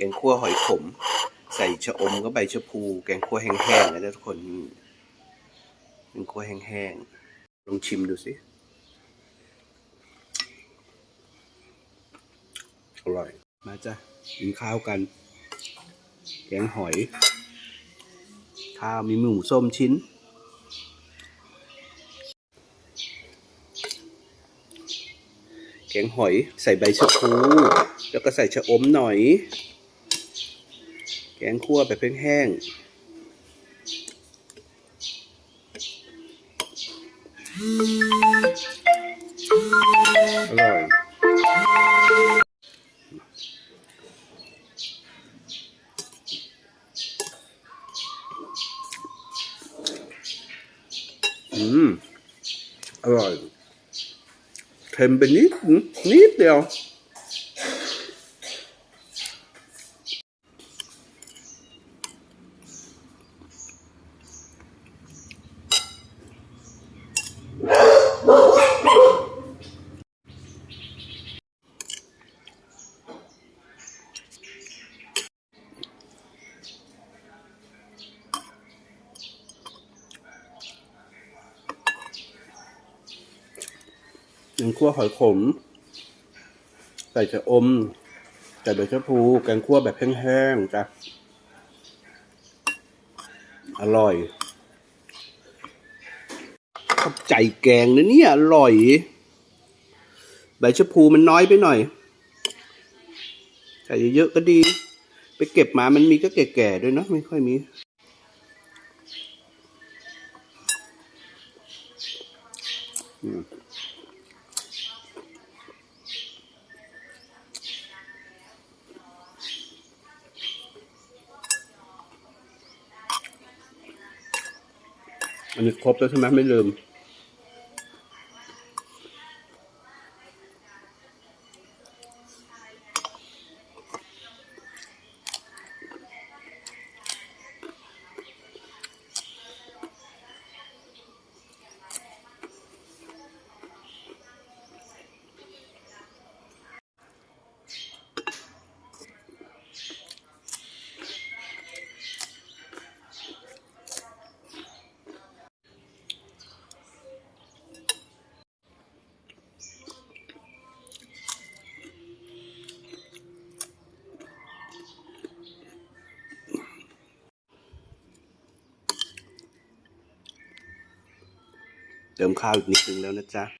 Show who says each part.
Speaker 1: กงคั่วหอยขม ใส่ชะอมก็ใบชะพู แกงคั่วแห้งๆนะทุกคนแกงคั่วแห้งๆลองชิมดูสิอร่อย มาจ้ะกินข้าวกัน แกงหอย ข้าวมีหมูส้มชิ้นแกงหอยใส่ใบชะพูแล้วก็ใส่ชะอมหน่อย แกงคั่วแบบแห้งอร่อย อืม อร่อย เค็มไปนิด นิดเดียว แกงคั่วหอยขม ใส่ชะอมใส่ใบชะพูแกงคั่วแบบแห้งๆจ้ะอร่อยเข้าใจแกงนะเนี่ยอร่อย ใบชะพูมันน้อยไปหน่อยใส่เยอะๆก็ดี ไปเก็บมามันมีก็แก่ๆด้วยเนาะไม่ค่อยมีอืม อันนี้ครบแล้วใช่ไหมไม่ลืม เติมข้าวอีกนิดนึงแล้วนะจ๊ะ